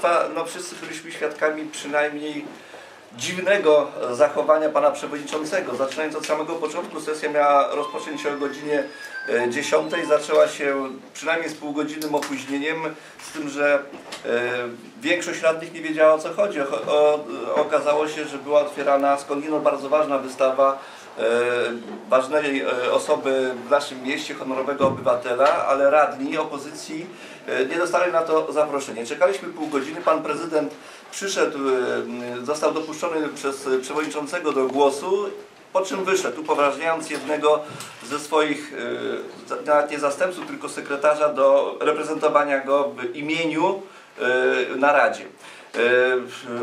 Państwa, no wszyscy byliśmy świadkami przynajmniej dziwnego zachowania Pana Przewodniczącego. Zaczynając od samego początku, sesja miała rozpocząć się o godzinie e, 10. Zaczęła się przynajmniej z półgodzinnym opóźnieniem, z tym, że e, większość radnych nie wiedziała o co chodzi. O, o, okazało się, że była otwierana skądinąd bardzo ważna wystawa e, ważnej e, osoby w naszym mieście, honorowego obywatela, ale radni opozycji e, nie dostali na to zaproszenie. Czekaliśmy pół godziny, pan prezydent przyszedł, e, został dopuszczony przez przewodniczącego do głosu, po czym wyszedł, upoważniając jednego ze swoich, e, nawet nie zastępców, tylko sekretarza do reprezentowania go w imieniu e, na Radzie. E,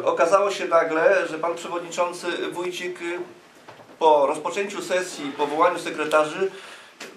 Okazało się nagle, że pan przewodniczący Wójcik e, po rozpoczęciu sesji, powołaniu sekretarzy,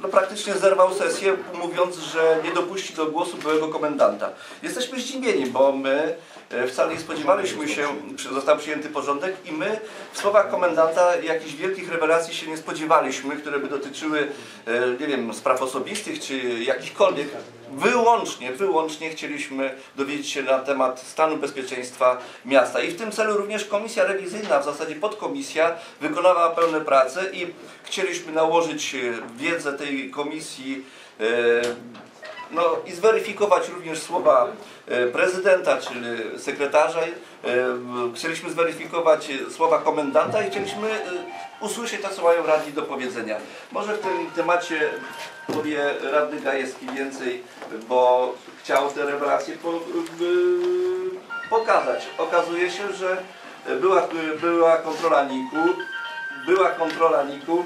no praktycznie zerwał sesję, mówiąc, że nie dopuści do głosu byłego komendanta. Jesteśmy zdziwieni, bo my e, wcale nie spodziewaliśmy się, przy- został przyjęty porządek i my w słowach komendanta jakichś wielkich rewelacji się nie spodziewaliśmy, które by dotyczyły, e, nie wiem, spraw osobistych czy jakichkolwiek. Wyłącznie, wyłącznie chcieliśmy dowiedzieć się na temat stanu bezpieczeństwa miasta. I w tym celu również komisja rewizyjna, w zasadzie podkomisja, wykonała pełne prace i chcieliśmy nałożyć e, wiedzę tej komisji e, no, i zweryfikować również słowa e, prezydenta, czyli sekretarza. E, Chcieliśmy zweryfikować słowa komendanta i chcieliśmy usłyszeć to, co mają radni do powiedzenia. Może w tym temacie powie radny Gajewski więcej, bo chciał te rewelacje pokazać. Okazuje się, że była, była kontrola NIK-u, była kontrola NIK-u,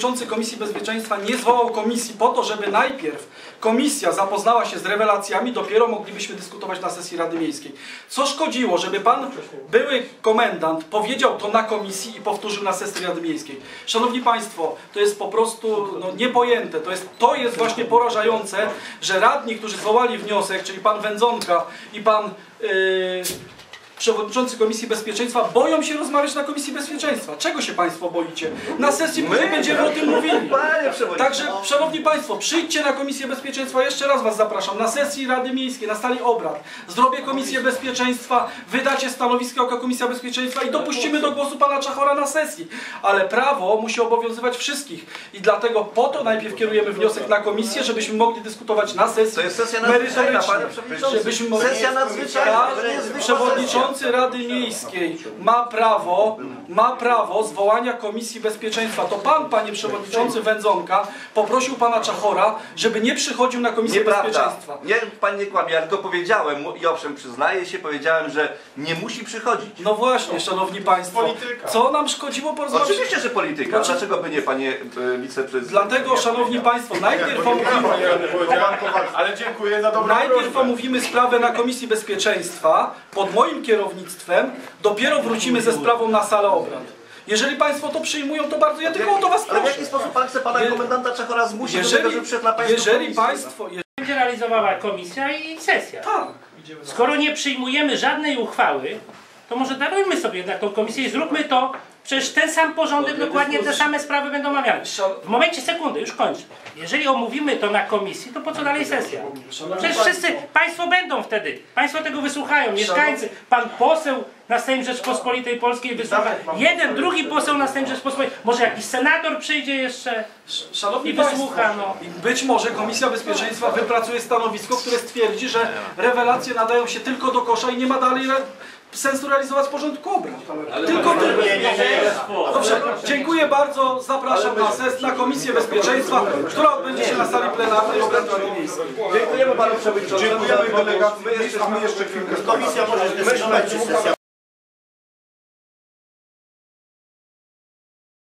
Przewodniczący Komisji Bezpieczeństwa nie zwołał komisji po to, żeby najpierw komisja zapoznała się z rewelacjami, dopiero moglibyśmy dyskutować na sesji Rady Miejskiej. Co szkodziło, żeby pan były komendant powiedział to na komisji i powtórzył na sesji Rady Miejskiej. Szanowni Państwo, to jest po prostu no, niepojęte. To jest, to jest właśnie porażające, że radni, którzy zwołali wniosek, czyli pan Wędzonka i pan yy, przewodniczący Komisji Bezpieczeństwa boją się rozmawiać na Komisji Bezpieczeństwa. Czego się Państwo boicie? Na sesji później będziemy o tym mówili. Przewodniczący, Także, Szanowni Państwo, przyjdźcie na Komisję Bezpieczeństwa, jeszcze raz Was zapraszam, na sesji Rady Miejskiej, na stali obrad. Zrobię Komisję Bezpieczeństwa, wydacie stanowisko jako Komisja Bezpieczeństwa i dopuścimy do głosu Pana Czachora na sesji. Ale prawo musi obowiązywać wszystkich i dlatego po to najpierw kierujemy wniosek na Komisję, żebyśmy mogli dyskutować na sesji To jest sesja nadzwyczajna, panie przewodniczący. Żebyśmy mogli... Sesja nadzwyczajna, zwykła przewodniczący Rady Miejskiej ma prawo, ma prawo zwołania Komisji Bezpieczeństwa. To pan, panie przewodniczący Wędzonka, poprosił pana Czachora, żeby nie przychodził na Komisję Nieprawda. Bezpieczeństwa. Nie, pan nie kłamie, ja tylko powiedziałem mu i owszem, przyznaję się, powiedziałem, że nie musi przychodzić. No właśnie, szanowni państwo, co nam szkodziło porozmawiać? Oczywiście, że polityka. Znaczy- Dlaczego by nie, panie e, wiceprezydent? Dlatego, szanowni państwo, najpierw omówimy, Ale dziękuję za dobrą najpierw prośbę. omówimy sprawę na Komisji Bezpieczeństwa pod moim kierownictwem, dopiero wrócimy ze sprawą na salę obrad. Jeżeli państwo to przyjmują, to bardzo, ja tylko o to was Ale w proszę. jaki sposób pan chce pana Je- komendanta Czechora zmusić do tego, Jeżeli, żeby przyszedł na państwo jeżeli komisję? państwo, będzie realizowała komisja i sesja. tak, Skoro nie przyjmujemy żadnej uchwały, to może darujmy sobie jednak tą komisję i zróbmy to. Przecież ten sam porządek, dokładnie te same sprawy będą omawiane. W momencie sekundy, już kończę. Jeżeli omówimy to na komisji, to po co dalej sesja? Przecież wszyscy, Państwo będą wtedy. Państwo tego wysłuchają, mieszkańcy. Pan poseł na Sejm Rzeczpospolitej Polskiej wysłucha. Jeden, drugi poseł na Sejm Rzeczpospolitej. Może jakiś senator przyjdzie jeszcze. Szanowni I Państwo, wysłucha, no. i być może Komisja Bezpieczeństwa wypracuje stanowisko, które stwierdzi, że rewelacje nadają się tylko do kosza i nie ma dalej sensu realizować porządku obrad. Tylko tyle. Dobrze, dziękuję bardzo. Zapraszam na sesję, na Komisję Bezpieczeństwa, która odbędzie się na sali plenarnej obrad Miejskiej. Dziękujemy panu przewodniczącemu. Dziękujemy delegacji. My jeszcze, my jeszcze chwilkę. Komisja może czy sesja